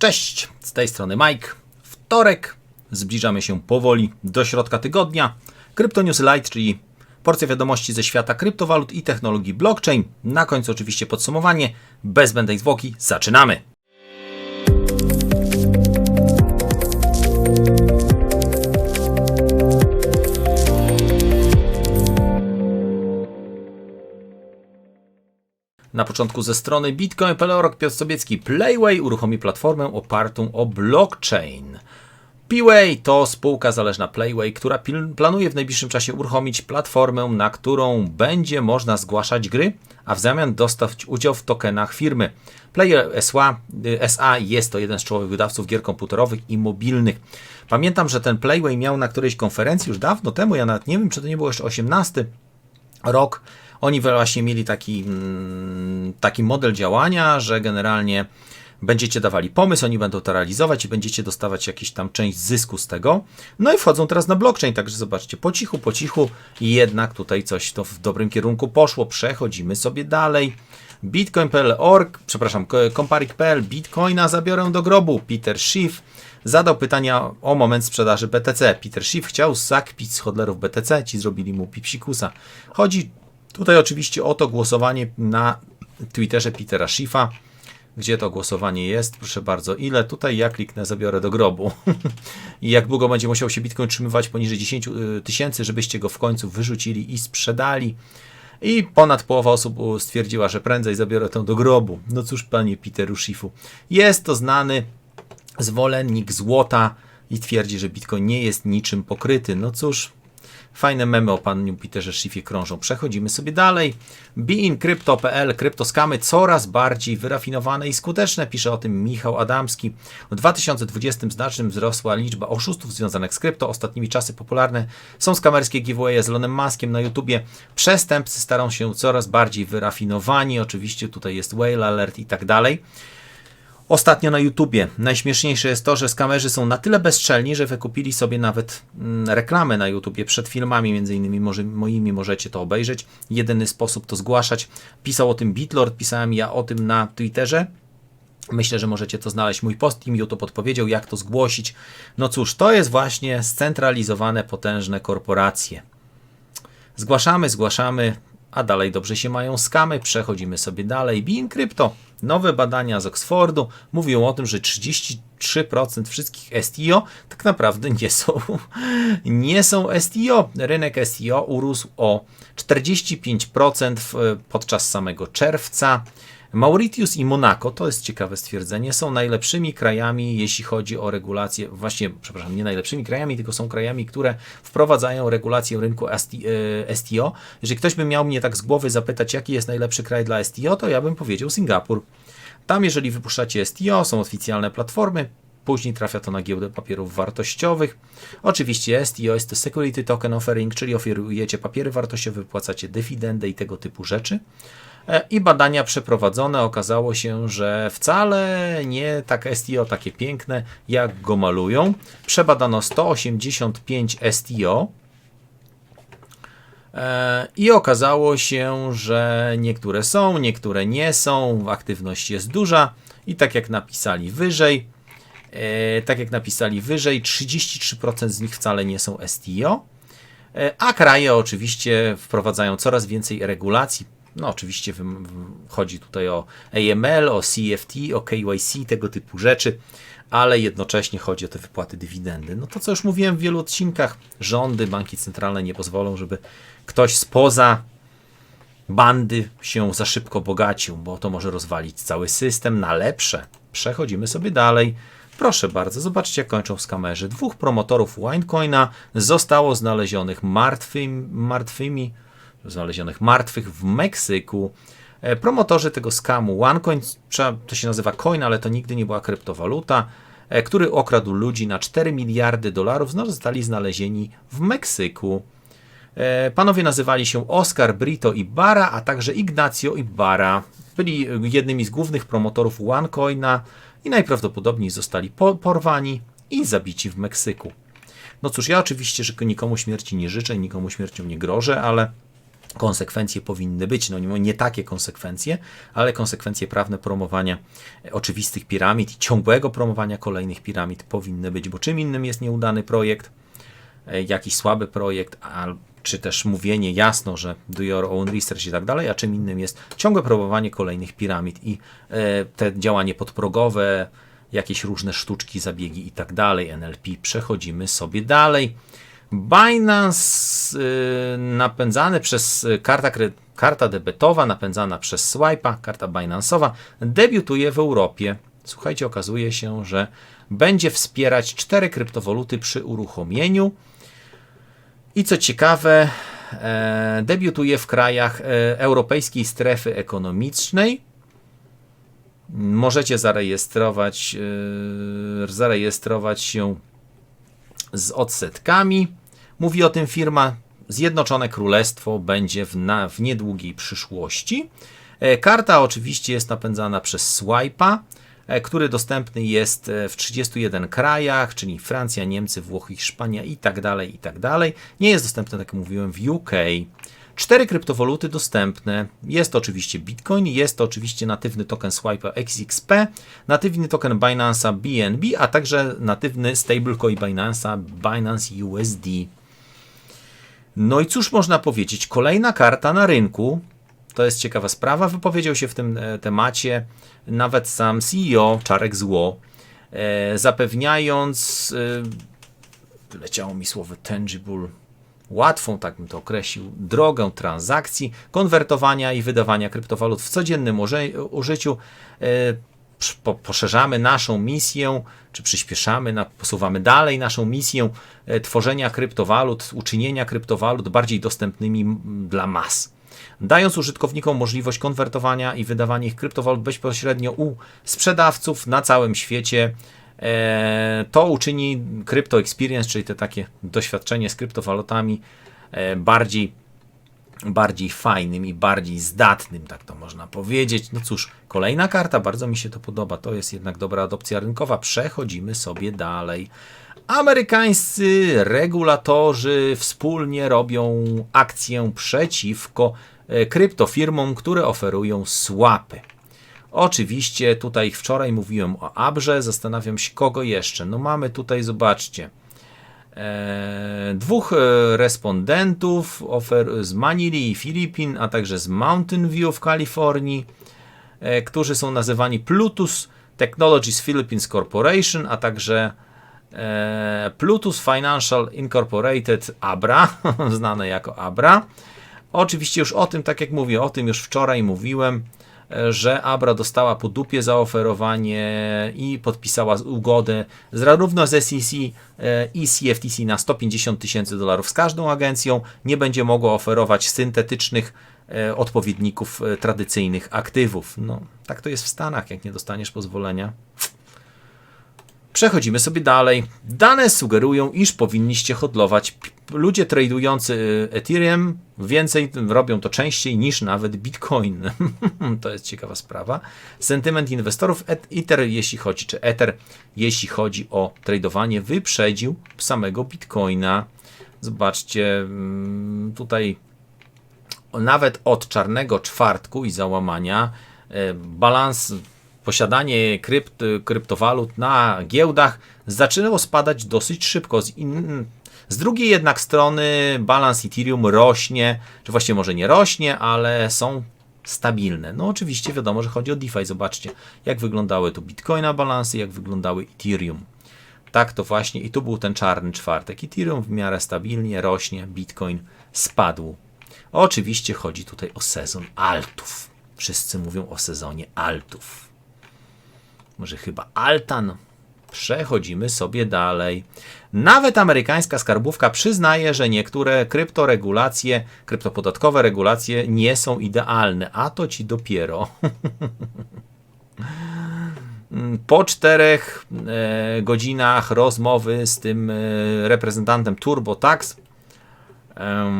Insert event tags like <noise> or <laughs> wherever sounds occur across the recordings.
Cześć, z tej strony Mike. Wtorek, zbliżamy się powoli do środka tygodnia. Crypto News Light, czyli porcja wiadomości ze świata kryptowalut i technologii blockchain. Na końcu oczywiście podsumowanie. Bez zbędnej zwłoki, zaczynamy! Na początku ze strony Bitcoin.pl rok Piotr Sobiecki Playway uruchomi platformę opartą o blockchain. P-Way to spółka zależna Playway, która planuje w najbliższym czasie uruchomić platformę, na którą będzie można zgłaszać gry, a w zamian dostać udział w tokenach firmy. Player SA, SA jest to jeden z czołowych wydawców gier komputerowych i mobilnych. Pamiętam, że ten Playway miał na którejś konferencji już dawno temu, ja nawet nie wiem, czy to nie było jeszcze 18 rok, oni właśnie mieli taki, mm, taki model działania, że generalnie będziecie dawali pomysł, oni będą to realizować i będziecie dostawać jakąś tam część zysku z tego. No i wchodzą teraz na blockchain, także zobaczcie, po cichu, po cichu jednak tutaj coś to w dobrym kierunku poszło. Przechodzimy sobie dalej. Bitcoin.org, przepraszam, Comparik.pl, Bitcoina zabiorę do grobu. Peter Schiff zadał pytania o moment sprzedaży BTC. Peter Schiff chciał zakpić z hodlerów BTC, ci zrobili mu pipsikusa. Chodzi Tutaj oczywiście o to głosowanie na Twitterze Petera Schiffa. Gdzie to głosowanie jest? Proszę bardzo. Ile? Tutaj ja kliknę, zabiorę do grobu. <laughs> I jak długo będzie musiał się Bitcoin trzymywać poniżej 10 y, tysięcy, żebyście go w końcu wyrzucili i sprzedali. I ponad połowa osób stwierdziła, że prędzej zabiorę tę do grobu. No cóż, panie Peteru Schiffu. Jest to znany zwolennik złota i twierdzi, że Bitcoin nie jest niczym pokryty. No cóż, Fajne memy o panu Peterze Schiffie krążą. Przechodzimy sobie dalej. BeinCrypto.pl Kryptoskamy coraz bardziej wyrafinowane i skuteczne, pisze o tym Michał Adamski. W 2020 znacznie wzrosła liczba oszustów związanych z krypto. Ostatnimi czasy popularne są skamerskie giveawaye z Lonem Maskiem na YouTubie. Przestępcy starają się coraz bardziej wyrafinowani. Oczywiście tutaj jest whale alert i tak dalej. Ostatnio na YouTubie najśmieszniejsze jest to, że skamerzy są na tyle bezczelni, że wykupili sobie nawet mm, reklamy na YouTubie przed filmami, między innymi może, moimi możecie to obejrzeć. Jedyny sposób to zgłaszać. Pisał o tym Bitlord, pisałem ja o tym na Twitterze. Myślę, że możecie to znaleźć. Mój post im YouTube podpowiedział, jak to zgłosić. No cóż, to jest właśnie scentralizowane, potężne korporacje. Zgłaszamy, zgłaszamy, a dalej dobrze się mają skamy. Przechodzimy sobie dalej. Being Crypto. Nowe badania z Oxfordu mówią o tym, że 33% wszystkich STO tak naprawdę nie są, <laughs> nie są STO. Rynek STO urósł o 45% podczas samego czerwca. Mauritius i Monaco, to jest ciekawe stwierdzenie, są najlepszymi krajami, jeśli chodzi o regulację, właśnie, przepraszam, nie najlepszymi krajami, tylko są krajami, które wprowadzają regulację rynku STO. E, Jeżeli ktoś by miał mnie tak z głowy zapytać, jaki jest najlepszy kraj dla STO, to ja bym powiedział Singapur. Tam, jeżeli wypuszczacie STO, są oficjalne platformy, Później trafia to na giełdę papierów wartościowych. Oczywiście STO jest to Security Token Offering, czyli oferujecie papiery wartościowe, wypłacacie dywidendę i tego typu rzeczy. E, I badania przeprowadzone okazało się, że wcale nie tak STO takie piękne, jak go malują. Przebadano 185 STO. E, I okazało się, że niektóre są, niektóre nie są, aktywność jest duża i tak jak napisali wyżej, e, tak jak napisali wyżej, 33% z nich wcale nie są STO, a kraje oczywiście wprowadzają coraz więcej regulacji, no oczywiście chodzi tutaj o AML, o CFT, o KYC, tego typu rzeczy, ale jednocześnie chodzi o te wypłaty dywidendy. No to co już mówiłem w wielu odcinkach, rządy, banki centralne nie pozwolą, żeby ktoś spoza bandy się za szybko bogacił, bo to może rozwalić cały system na lepsze. Przechodzimy sobie dalej. Proszę bardzo, zobaczcie jak kończą w skamerzy. Dwóch promotorów Winecoina zostało znalezionych martwymi, martwymi znalezionych martwych w Meksyku. E, promotorzy tego skamu OneCoin, to się nazywa coin, ale to nigdy nie była kryptowaluta, e, który okradł ludzi na 4 miliardy dolarów, zostali znalezieni w Meksyku. E, panowie nazywali się Oscar Brito i Bara, a także Ignacio i Bara. Byli jednymi z głównych promotorów OneCoina i najprawdopodobniej zostali porwani i zabici w Meksyku. No cóż, ja oczywiście, że nikomu śmierci nie życzę, nikomu śmiercią nie grożę, ale konsekwencje powinny być. No nie, takie konsekwencje, ale konsekwencje prawne promowania e, oczywistych piramid i ciągłego promowania kolejnych piramid powinny być, bo czym innym jest nieudany projekt, e, jakiś słaby projekt, czy też mówienie jasno, że do your own research i tak dalej, a czym innym jest ciągłe promowanie kolejnych piramid i e, te działanie podprogowe, jakieś różne sztuczki, zabiegi i tak dalej, NLP. Przechodzimy sobie dalej. Binance y, napędzany przez y, karta, karta debetowa, napędzana przez Swipe'a, karta Binance'owa, debiutuje w Europie. Słuchajcie, okazuje się, że będzie wspierać cztery kryptowaluty przy uruchomieniu. I co ciekawe, e, debiutuje w krajach e, europejskiej strefy ekonomicznej. Możecie zarejestrować, e, zarejestrować się z odsetkami. Mówi o tym firma Zjednoczone Królestwo będzie w, na, w niedługiej przyszłości. E, karta oczywiście jest napędzana przez Swipe'a, e, który dostępny jest e, w 31 krajach, czyli Francja, Niemcy, Włochy, Hiszpania i tak dalej, i tak dalej. Nie jest dostępny, tak jak mówiłem, w UK. Cztery kryptowaluty dostępne. Jest to oczywiście Bitcoin, jest to oczywiście natywny token Swipe XXP, natywny token Binance'a BNB, a także natywny stablecoin Binance'a Binance USD. No i cóż można powiedzieć? Kolejna karta na rynku. To jest ciekawa sprawa. Wypowiedział się w tym e, temacie nawet sam CEO Czarek Zło, e, zapewniając, e, leciało mi słowo tangible, łatwą, tak bym to określił, drogę transakcji, konwertowania i wydawania kryptowalut w codziennym użyciu. Poszerzamy naszą misję, czy przyspieszamy, posuwamy dalej naszą misję e, tworzenia kryptowalut, uczynienia kryptowalut bardziej dostępnymi dla mas. Dając użytkownikom możliwość konwertowania i wydawania ich kryptowalut bezpośrednio u sprzedawców na całym świecie, E, to uczyni Crypto Experience, czyli te takie doświadczenie z kryptowalutami e, bardziej, bardziej fajnym i bardziej zdatnym, tak to można powiedzieć. No cóż, kolejna karta, bardzo mi się to podoba, to jest jednak dobra adopcja rynkowa. Przechodzimy sobie dalej. Amerykańscy regulatorzy wspólnie robią akcję przeciwko e, kryptofirmom, które oferują swapy. Oczywiście tutaj wczoraj mówiłem o Abrze, zastanawiam się kogo jeszcze. No mamy tutaj, zobaczcie, e, dwóch e, respondentów ofer z Manili i Filipin, a także z Mountain View w Kalifornii, e, którzy są nazywani Plutus Technologies Philippines Corporation, a także e, Plutus Financial Incorporated Abra, <laughs> znane jako Abra. Oczywiście już o tym, tak jak mówię, o tym już wczoraj mówiłem że Abra dostała po dupie zaoferowanie i podpisała ugodę zarówno z SEC e, i CFTC na 150 tysięcy dolarów z każdą agencją. Nie będzie mogła oferować syntetycznych e, odpowiedników e, tradycyjnych aktywów. No, tak to jest w Stanach, jak nie dostaniesz pozwolenia. Przechodzimy sobie dalej. Dane sugerują, iż powinniście hodlować. Ludzie tradujący y, Ethereum więcej robią to częściej niż nawet Bitcoin. <laughs> to jest ciekawa sprawa. Sentyment inwestorów Ether, jeśli chodzi, czy Ether, jeśli chodzi o tradowanie, wyprzedził samego Bitcoina. Zobaczcie, mm, tutaj nawet od czarnego czwartku i załamania e, balans posiadanie krypt, kryptowalut na giełdach zaczynało spadać dosyć szybko. Z, in, z drugiej jednak strony balans Ethereum rośnie, czy właściwie może nie rośnie, ale są stabilne. No oczywiście wiadomo, że chodzi o DeFi. Zobaczcie, jak wyglądały tu Bitcoina balansy, jak wyglądały Ethereum. Tak to właśnie i tu był ten czarny czwartek. Ethereum w miarę stabilnie rośnie, Bitcoin spadł. Oczywiście chodzi tutaj o sezon altów. Wszyscy mówią o sezonie altów może chyba Altan. Przechodzimy sobie dalej. Nawet amerykańska skarbówka przyznaje, że niektóre kryptoregulacje, kryptopodatkowe regulacje nie są idealne, a to ci dopiero. <laughs> po czterech e, godzinach rozmowy z tym e, reprezentantem TurboTax, e,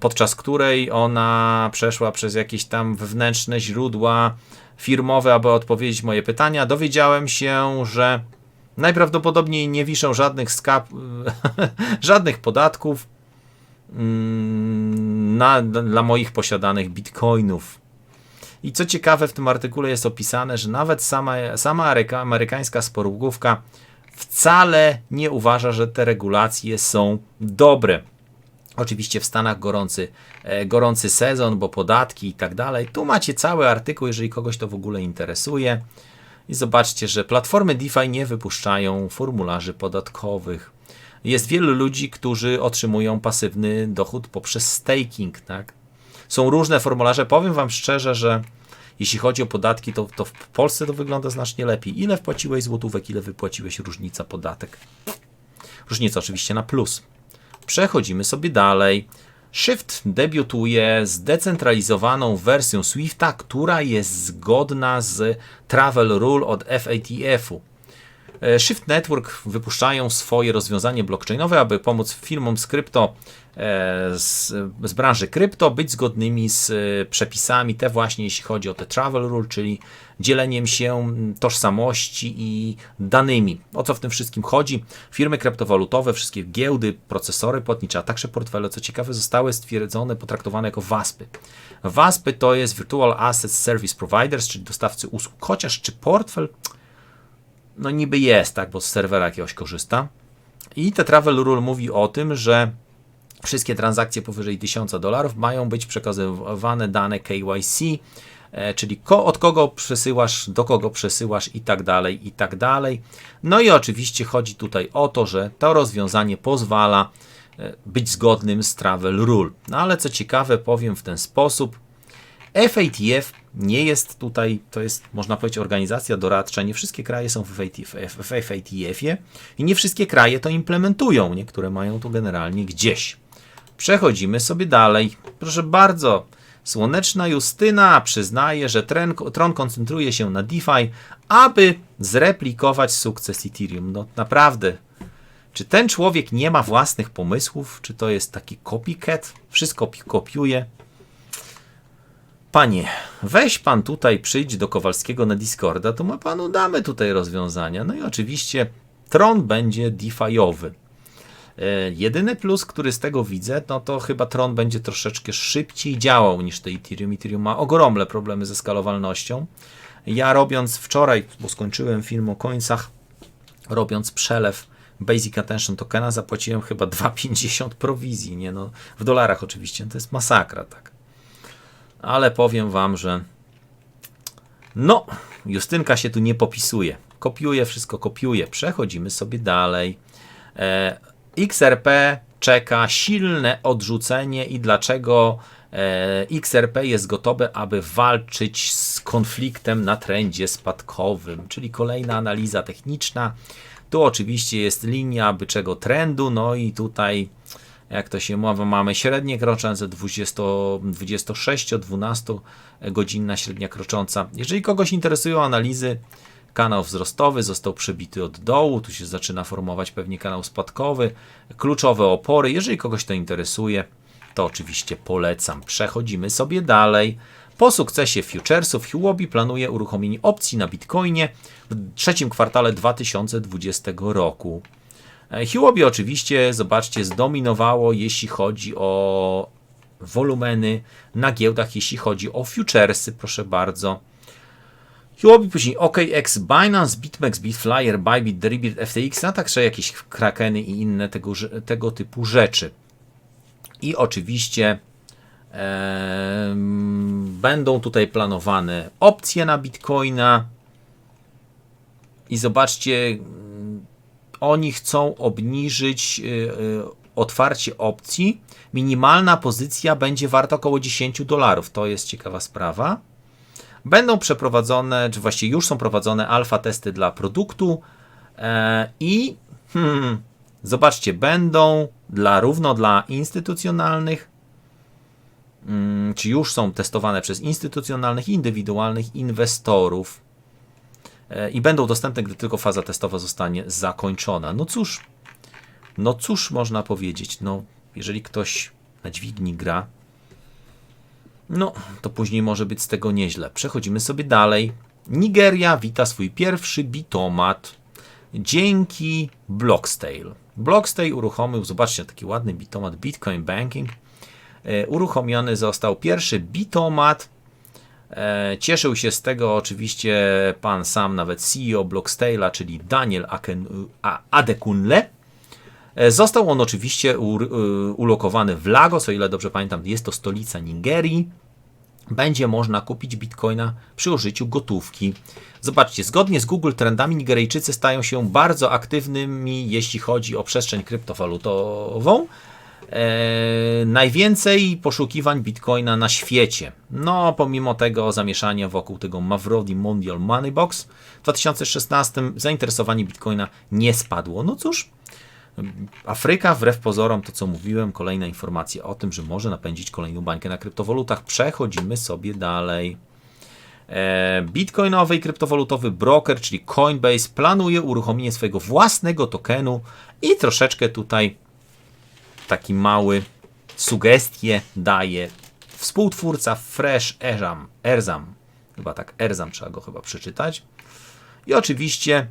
podczas której ona przeszła przez jakieś tam wewnętrzne źródła firmowe, aby odpowiedzieć moje pytania. Dowiedziałem się, że najprawdopodobniej nie wiszą żadnych skap, <laughs> żadnych podatków. Mm, na, dla moich posiadanych bitcoinów. I co ciekawe, w tym artykule jest opisane, że nawet sama, sama ameryka, amerykańska sportówka wcale nie uważa, że te regulacje są dobre. Oczywiście w Stanach gorący, e, gorący sezon, bo podatki i tak dalej. Tu macie cały artykuł, jeżeli kogoś to w ogóle interesuje. I zobaczcie, że platformy DeFi nie wypuszczają formularzy podatkowych. Jest wielu ludzi, którzy otrzymują pasywny dochód poprzez staking. Tak? Są różne formularze. Powiem Wam szczerze, że jeśli chodzi o podatki, to, to w Polsce to wygląda znacznie lepiej. Ile wpłaciłeś złotówek, ile wypłaciłeś różnica podatek? Różnica oczywiście na plus. Przechodzimy sobie dalej. Shift debiutuje zdecentralizowaną wersją Swifta, która jest zgodna z Travel Rule od FATF-u. E, Shift Network wypuszczają swoje rozwiązanie blockchainowe, aby pomóc firmom z krypto, e, z, z branży krypto być zgodnymi z e, przepisami, te właśnie jeśli chodzi o te travel rule, czyli dzieleniem się tożsamości i danymi. O co w tym wszystkim chodzi? Firmy kryptowalutowe, wszystkie giełdy, procesory płatnicze, a także portfele, co ciekawe, zostały stwierdzone, potraktowane jako WASPy. WASPy to jest Virtual Asset Service Providers, czyli dostawcy usług, chociaż czy portfel no niby jest, tak, bo z serwera jakiegoś korzysta. I te Travel Rule mówi o tym, że wszystkie transakcje powyżej 1000 dolarów mają być przekazywane dane KYC, e, czyli od kogo przesyłasz, do kogo przesyłasz i tak dalej, i tak dalej. No i oczywiście chodzi tutaj o to, że to rozwiązanie pozwala e, być zgodnym z Travel Rule. No ale co ciekawe, powiem w ten sposób, FATF nie jest tutaj, to jest można powiedzieć organizacja doradcza, nie wszystkie kraje są w FATF-ie i nie wszystkie kraje to implementują, niektóre mają to generalnie gdzieś. Przechodzimy sobie dalej. Proszę bardzo, Słoneczna Justyna przyznaje, że tren, Tron koncentruje się na DeFi, aby zreplikować sukces Ethereum. No naprawdę, czy ten człowiek nie ma własnych pomysłów? Czy to jest taki copycat? Wszystko kopiuje? Panie, weź pan tutaj, przyjdź do Kowalskiego na Discorda, to my panu damy tutaj rozwiązania. No i oczywiście Tron będzie DeFiowy. E, jedyny plus, który z tego widzę, no to chyba Tron będzie troszeczkę szybciej działał niż to Ethereum. Ethereum ma ogromne problemy ze skalowalnością. Ja robiąc wczoraj, bo skończyłem film o końcach, robiąc przelew Basic Attention Tokena, zapłaciłem chyba 2,50 prowizji, nie no, w dolarach oczywiście, to jest masakra, tak ale powiem Wam, że no, Justynka się tu nie popisuje. Kopiuje, wszystko kopiuje. Przechodzimy sobie dalej. E, XRP czeka silne odrzucenie i dlaczego e, XRP jest gotowe, aby walczyć z konfliktem na trendzie spadkowym, czyli kolejna analiza techniczna. Tu oczywiście jest linia byczego trendu, no i tutaj jak to się mówi, mamy średnie kroczące 26-12 godzinna średnia krocząca. Jeżeli kogoś interesują analizy, kanał wzrostowy został przebity od dołu, tu się zaczyna formować pewnie kanał spadkowy, kluczowe opory. Jeżeli kogoś to interesuje, to oczywiście polecam. Przechodzimy sobie dalej. Po sukcesie futuresów Huobi planuje uruchomienie opcji na Bitcoinie w trzecim kwartale 2020 roku. E, Huobi oczywiście, zobaczcie, zdominowało, jeśli chodzi o wolumeny na giełdach, jeśli chodzi o futuresy, proszę bardzo. Huobi, później OKX, Binance, BitMEX, Bitflyer, Bybit, Deribit, FTX, a także jakieś krakeny i inne tego, tego typu rzeczy. I oczywiście e, będą tutaj planowane opcje na Bitcoina. I zobaczcie, oni chcą obniżyć y, y, otwarcie opcji. Minimalna pozycja będzie warta około 10 dolarów. To jest ciekawa sprawa. Będą przeprowadzone, czy właściwie już są prowadzone alfa testy dla produktu e, i hmm, zobaczcie, będą dla równo dla instytucjonalnych, hmm, czy już są testowane przez instytucjonalnych indywidualnych inwestorów i będą dostępne, gdy tylko faza testowa zostanie zakończona. No cóż, no cóż można powiedzieć, no jeżeli ktoś na dźwigni gra, no to później może być z tego nieźle. Przechodzimy sobie dalej. Nigeria wita swój pierwszy bitomat dzięki Blockstale. Blockstale uruchomił, zobaczcie, taki ładny bitomat Bitcoin Banking. e, uruchomiony został pierwszy bitomat. E, Cieszył się z tego oczywiście pan sam, nawet CEO Blockstale'a, czyli Daniel Adekunle. E, Został on oczywiście y, ulokowany w Lagos, o ile dobrze pamiętam, jest to stolica Nigerii. Będzie można kupić bitcoina przy użyciu gotówki. Zobaczcie, zgodnie z Google Trendami Nigeryjczycy stają się bardzo aktywnymi, jeśli chodzi o przestrzeń kryptowalutową. E, najwięcej poszukiwań bitcoina na świecie. No, pomimo tego zamieszania wokół tego Mavrodi Mondial Money Box w 2016 zainteresowanie bitcoina nie spadło. No cóż, Afryka, wbrew pozorom, to co mówiłem, kolejna informacja o tym, że może napędzić kolejną bańkę na kryptowalutach. Przechodzimy sobie dalej. E, Bitcoinowy i kryptowalutowy broker, czyli Coinbase, planuje uruchomienie swojego własnego tokenu i troszeczkę tutaj taki mały sugestie daje współtwórca Fresh Erzam. Erzam. Chyba tak, Erzam trzeba go chyba przeczytać. I oczywiście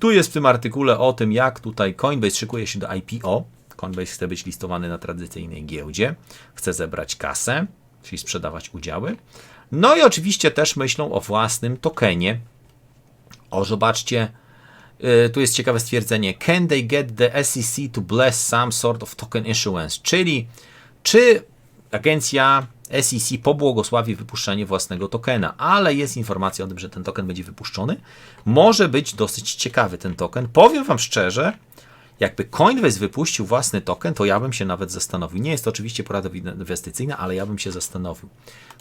tu jest w tym artykule o tym, jak tutaj Coinbase szykuje się do IPO. Coinbase chce być listowany na tradycyjnej giełdzie, chce zebrać kasę, czyli sprzedawać udziały. No i oczywiście też myślą o własnym tokenie. O, zobaczcie, tu jest ciekawe stwierdzenie. Can they get the SEC to bless some sort of token issuance? Czyli czy agencja SEC pobłogosławi wypuszczenie własnego tokena, ale jest informacja o tym, że ten token będzie wypuszczony. Może być dosyć ciekawy ten token. Powiem Wam szczerze, jakby Coinbase wypuścił własny token, to ja bym się nawet zastanowił. Nie jest to oczywiście porada inwestycyjna, ale ja bym się zastanowił.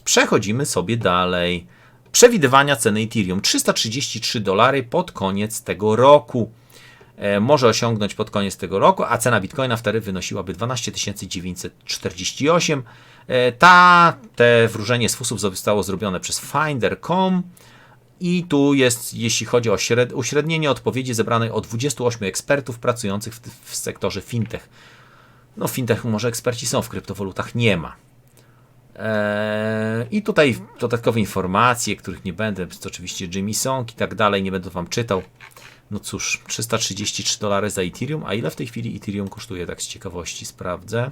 Przechodzimy sobie dalej. Przewidywania ceny Ethereum 333 dolary pod koniec tego roku. E, może osiągnąć pod koniec tego roku, a cena Bitcoina wtedy wynosiłaby 12 948. E, Ta, te wróżenie z fusów zostało zrobione przez Finder.com i tu jest, jeśli chodzi o śred, uśrednienie odpowiedzi zebranej od 28 ekspertów pracujących w, w sektorze fintech. No fintech może eksperci są, w kryptowalutach nie ma. Eee, I tutaj dodatkowe informacje, których nie będę, to oczywiście Jimmy Song i tak dalej, nie będę wam czytał. No cóż, 333 dolary za Ethereum, a ile w tej chwili Ethereum kosztuje, tak z ciekawości sprawdzę.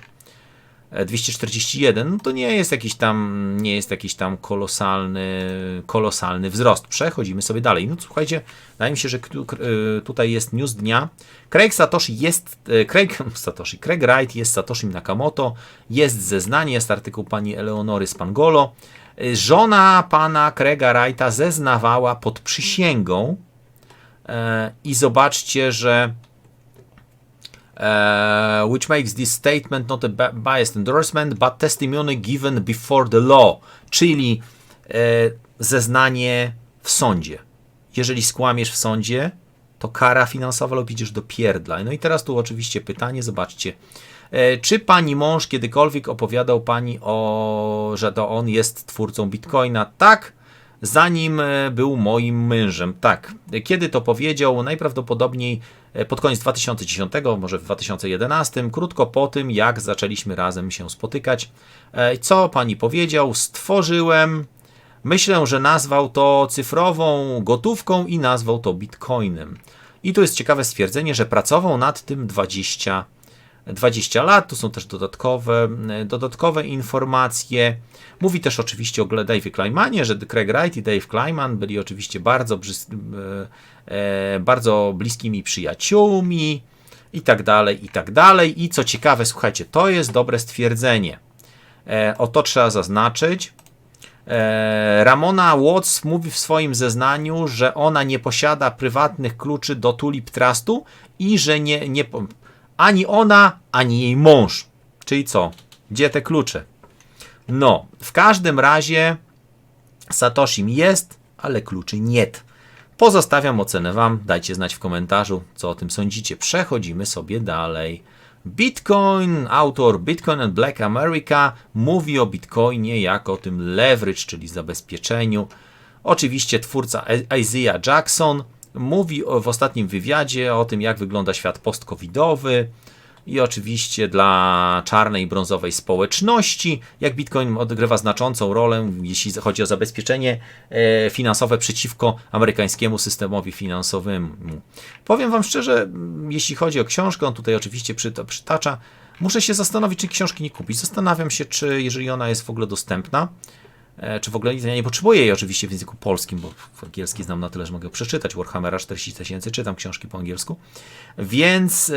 E, 241, no to nie jest jakiś tam, nie jest jakiś tam kolosalny, kolosalny wzrost. Przechodzimy sobie dalej. No słuchajcie, wydaje mi się, że y, tutaj jest news dnia. Craig Satoshi jest, e, Craig <laughs> Satoshi, Craig Wright jest Satoshim Nakamoto, jest zeznanie, jest artykuł pani Eleonory Spangolo. E, Żona pana Craiga Wrighta zeznawała pod przysięgą e, i zobaczcie, że uh, which makes this statement not a biased endorsement, but testimony given before the law, czyli e, zeznanie w sądzie. Jeżeli skłamiesz w sądzie, to kara finansowa lub idziesz do pierdla. No i teraz tu oczywiście pytanie, zobaczcie. E, Czy pani mąż kiedykolwiek opowiadał pani o, że to on jest twórcą Bitcoina? Tak, zanim e, był moim mężem. Tak. Kiedy to powiedział? Najprawdopodobniej e, pod koniec 2010, może w 2011, krótko po tym, jak zaczęliśmy razem się spotykać. E, Co pani powiedział? Stworzyłem. Myślę, że nazwał to cyfrową gotówką i nazwał to bitcoinem. I tu jest ciekawe stwierdzenie, że pracował nad tym 20 20 lat. Tu są też dodatkowe, e, dodatkowe informacje. Mówi też oczywiście o Dave'ie Kleinmanie, że Craig Wright i Dave Kleinman byli oczywiście bardzo, e, e, bardzo bliskimi przyjaciółmi i tak dalej, i tak dalej. I co ciekawe, słuchajcie, to jest dobre stwierdzenie. O to trzeba zaznaczyć. Ramona Watts mówi w swoim zeznaniu, że ona nie posiada prywatnych kluczy do Tulip Trustu i że nie, nie ani ona, ani jej mąż. Czyli co? Gdzie te klucze? No, w każdym razie Satoshim jest, ale kluczy nie. Pozostawiam ocenę Wam, dajcie znać w komentarzu, co o tym sądzicie. Przechodzimy sobie dalej. Bitcoin, autor Bitcoin and Black America mówi o Bitcoinie jako o tym leverage, czyli zabezpieczeniu. Oczywiście twórca Isaiah Jackson mówi w ostatnim wywiadzie o tym, jak wygląda świat post-covidowy i oczywiście dla czarnej i brązowej społeczności, jak Bitcoin odgrywa znaczącą rolę, jeśli chodzi o zabezpieczenie e, finansowe przeciwko amerykańskiemu systemowi finansowemu. Powiem Wam szczerze, m, jeśli chodzi o książkę, on tutaj oczywiście przyta- przytacza Muszę się zastanowić, czy książki nie kupić. Zastanawiam się, czy jeżeli ona jest w ogóle dostępna, czy w ogóle ja nie potrzebuję jej oczywiście w języku polskim, bo angielski znam na tyle, że mogę przeczytać Warhammera 40 tysięcy, czytam książki po angielsku. Więc,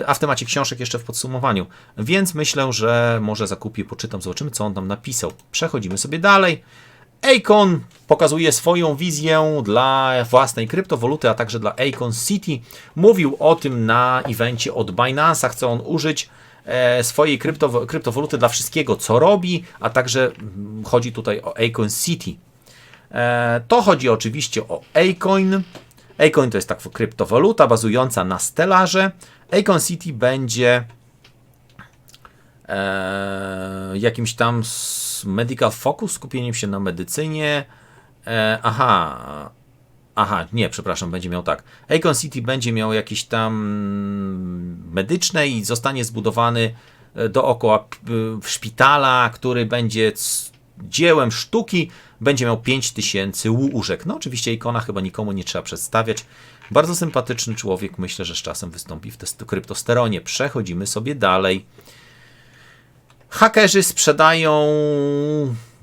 e, a w temacie książek jeszcze w podsumowaniu. Więc myślę, że może zakupię, poczytam, zobaczymy, co on tam napisał. Przechodzimy sobie dalej. Akon pokazuje swoją wizję dla własnej kryptowaluty, a także dla Akon City. Mówił o tym na evencie od Binance'a. Chce on użyć e, swojej krypto, kryptowaluty dla wszystkiego, co robi, a także mm, chodzi tutaj o Akon City. E, to chodzi oczywiście o Acoin. Acoin to jest tak kryptowaluta bazująca na Stellarze. Acon City będzie e, jakimś tam medical focus, skupieniem się na medycynie. E, aha, aha, nie, przepraszam, będzie miał tak. Acon City będzie miał jakieś tam medyczne i zostanie zbudowany e, dookoła w szpitala, który będzie dziełem sztuki, będzie miał 5000 łóżek. No oczywiście ikona chyba nikomu nie trzeba przedstawiać. Bardzo sympatyczny człowiek, myślę, że z czasem wystąpi w testu kryptosteronie. Przechodzimy sobie dalej. Hakerzy sprzedają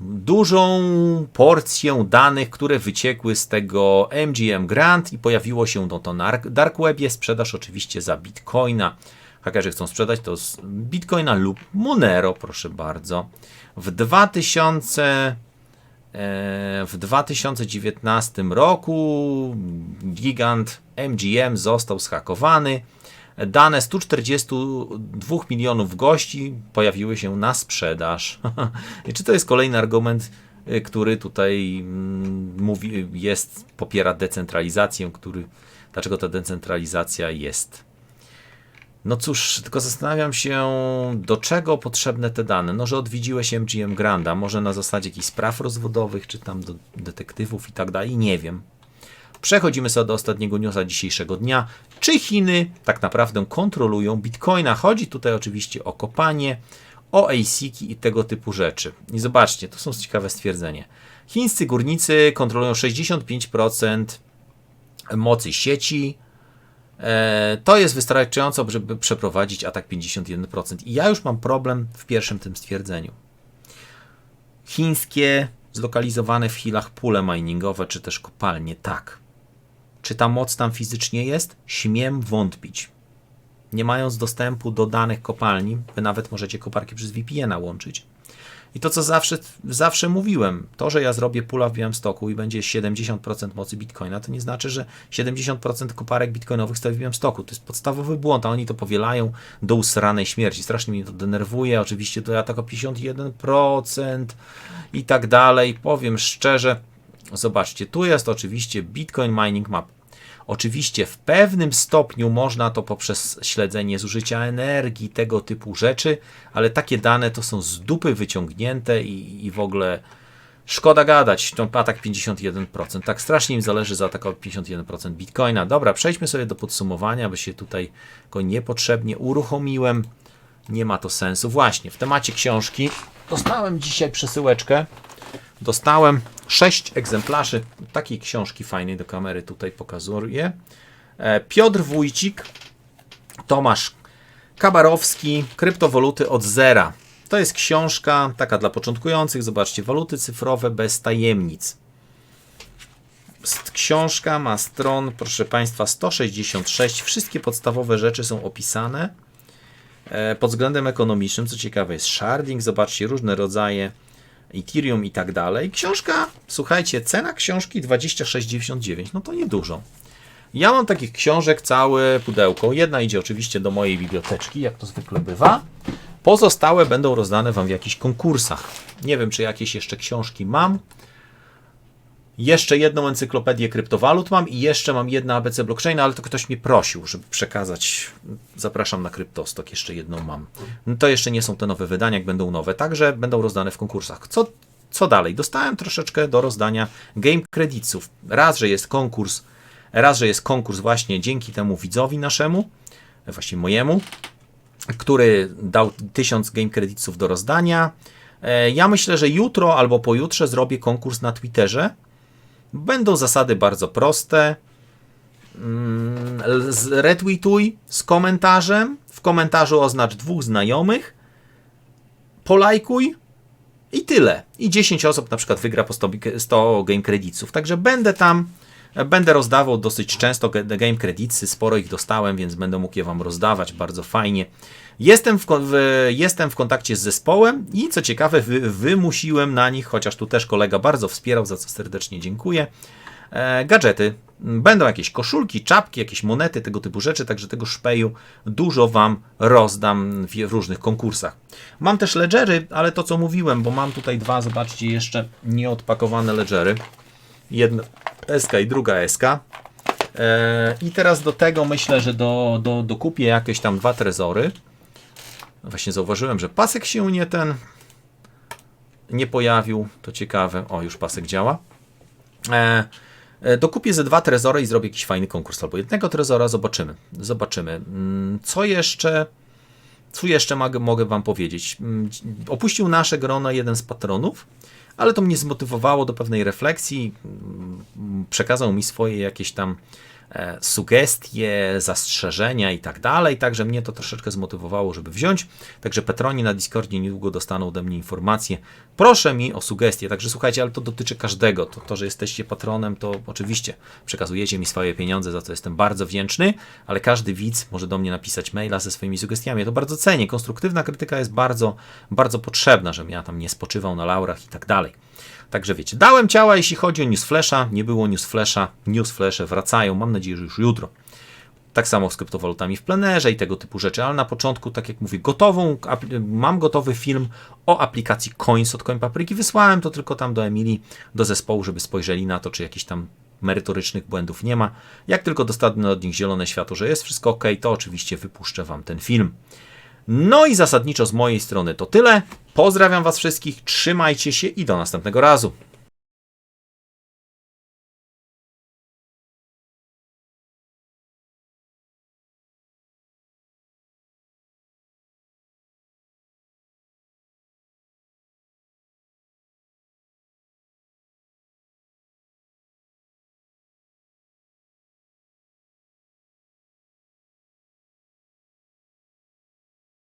dużą porcję danych, które wyciekły z tego MGM Grant i pojawiło się no to na Dark Webie. Sprzedaż oczywiście za Bitcoina. Hakerzy chcą sprzedać to z Bitcoina lub Monero, proszę bardzo. W 2000 e, w 2019 roku gigant MGM został zhakowany. Dane 142 milionów gości pojawiły się na sprzedaż. <laughs> Czy to jest kolejny argument, y, który tutaj mm, mówi, jest, popiera decentralizację, który, dlaczego ta decentralizacja jest? No cóż, tylko zastanawiam się, do czego potrzebne te dane. No, że odwiedziłeś MGM Granda, może na zasadzie jakichś spraw rozwodowych, czy tam do detektywów i tak dalej, nie wiem. Przechodzimy sobie do ostatniego newsa dzisiejszego dnia. Czy Chiny tak naprawdę kontrolują Bitcoina? Chodzi tutaj oczywiście o kopanie, o ASIC i tego typu rzeczy. I zobaczcie, to są ciekawe stwierdzenie. Chińscy górnicy kontrolują 65% mocy sieci. E, To jest wystarczająco, żeby przeprowadzić atak 51%. I ja już mam problem w pierwszym tym stwierdzeniu. Chińskie, zlokalizowane w Chinach pule miningowe, czy też kopalnie, tak. Czy ta moc tam fizycznie jest? Śmiem wątpić. Nie mając dostępu do danych kopalni, wy nawet możecie koparki przez VPN-a łączyć. I to, co zawsze, zawsze mówiłem, to, że ja zrobię pula w Białymstoku i będzie 70% mocy Bitcoina, to nie znaczy, że 70% koparek bitcoinowych stoi w Białymstoku. To jest podstawowy błąd, a oni to powielają do usranej śmierci. Strasznie mnie to denerwuje. Oczywiście to ja tak o 51% i tak dalej. Powiem szczerze, zobaczcie, tu jest oczywiście Bitcoin Mining Map. Oczywiście w pewnym stopniu można to poprzez śledzenie zużycia energii, tego typu rzeczy, ale takie dane to są z dupy wyciągnięte i, i w ogóle szkoda gadać. To atak 51%. Tak strasznie im zależy zaatakować 51% bitcoina. Dobra, przejdźmy sobie do podsumowania, by się tutaj go niepotrzebnie uruchomiłem. Nie ma to sensu. Właśnie, w temacie książki dostałem dzisiaj przesyłeczkę. Dostałem 6 egzemplarzy takiej książki fajnej do kamery tutaj pokazuję. E, Piotr Wójcik, Tomasz Kabarowski, Kryptowaluty od zera. To jest książka taka dla początkujących. Zobaczcie, waluty cyfrowe bez tajemnic. Książka ma stron, proszę Państwa, 166. Wszystkie podstawowe rzeczy są opisane. E, Pod względem ekonomicznym, co ciekawe, jest sharding. Zobaczcie, różne rodzaje Ethereum i tak dalej. Książka, słuchajcie, cena książki 26,99. No to niedużo. Ja mam takich książek całe pudełko. Jedna idzie oczywiście do mojej biblioteczki, jak to zwykle bywa. Pozostałe będą rozdane Wam w jakichś konkursach. Nie wiem, czy jakieś jeszcze książki mam. Jeszcze jedną encyklopedię kryptowalut mam i jeszcze mam jedno ABC blockchaina, ale to ktoś mnie prosił, żeby przekazać. Zapraszam na Kryptostok, jeszcze jedną mam. No to jeszcze nie są te nowe wydania, jak będą nowe, także będą rozdane w konkursach. Co, co dalej? Dostałem troszeczkę do rozdania game creditsów. Raz, że jest konkurs, raz, że jest konkurs właśnie dzięki temu widzowi naszemu, właśnie mojemu, który dał 1000 game creditsów do rozdania. E, Ja myślę, że jutro albo pojutrze zrobię konkurs na Twitterze. Będą zasady bardzo proste. Mm, Retweetuj z komentarzem. W komentarzu oznacz dwóch znajomych, polajkuj i tyle. I 10 osób na przykład wygra po 100, 100 game creditsów. Także będę tam, będę rozdawał dosyć często game creditsy, sporo ich dostałem, więc będę mógł je Wam rozdawać, bardzo fajnie. Jestem w, w, jestem w kontakcie z zespołem i co ciekawe, wy, wymusiłem na nich, chociaż tu też kolega bardzo wspierał, za co serdecznie dziękuję, e, gadżety. Będą jakieś koszulki, czapki, jakieś monety, tego typu rzeczy, także tego szpeju dużo Wam rozdam w, różnych konkursach. Mam też ledgery, ale to co mówiłem, bo mam tutaj dwa, zobaczcie, jeszcze nieodpakowane ledgery. Jedna SK i druga SK. E, I teraz do tego myślę, że do, do, dokupię jakieś tam dwa trezory. Właśnie zauważyłem, że pasek się nie ten nie pojawił. To ciekawe. O, już pasek działa. E, e, dokupię ze dwa trezory i zrobię jakiś fajny konkurs albo jednego trezora. Zobaczymy. Zobaczymy. Mm, Co jeszcze? Co jeszcze mogę, Wam powiedzieć? Mm, Opuścił nasze grono jeden z patronów, ale to mnie zmotywowało do pewnej refleksji. Mm, Przekazał mi swoje jakieś tam sugestie, zastrzeżenia i tak dalej, także mnie to troszeczkę zmotywowało, żeby wziąć. Także Petroni na Discordzie niedługo dostaną ode mnie informacje. Proszę mi o sugestie, także słuchajcie, ale to dotyczy każdego. To, to, że jesteście patronem, to oczywiście przekazujecie mi swoje pieniądze, za co jestem bardzo wdzięczny, ale każdy widz może do mnie napisać maila ze swoimi sugestiami. Ja to bardzo cenię. Konstruktywna krytyka jest bardzo, bardzo potrzebna, żebym ja tam nie spoczywał na laurach i tak dalej. Także wiecie, dałem ciała, jeśli chodzi o Newsflasha, nie było Newsflasha, Newsflashe wracają, mam nadzieję, że już jutro. Tak samo z kryptowalutami w plenerze i tego typu rzeczy, ale na początku, tak jak mówię, gotową, mam gotowy film o aplikacji Coins od Coin Papryki. Wysłałem to tylko tam do Emilii, do zespołu, żeby spojrzeli na to, czy jakichś tam merytorycznych błędów nie ma. Jak tylko dostanę od nich zielone światło, że jest wszystko ok, to oczywiście wypuszczę Wam ten film. No i zasadniczo z mojej strony to tyle. Pozdrawiam Was wszystkich, trzymajcie się i do następnego razu.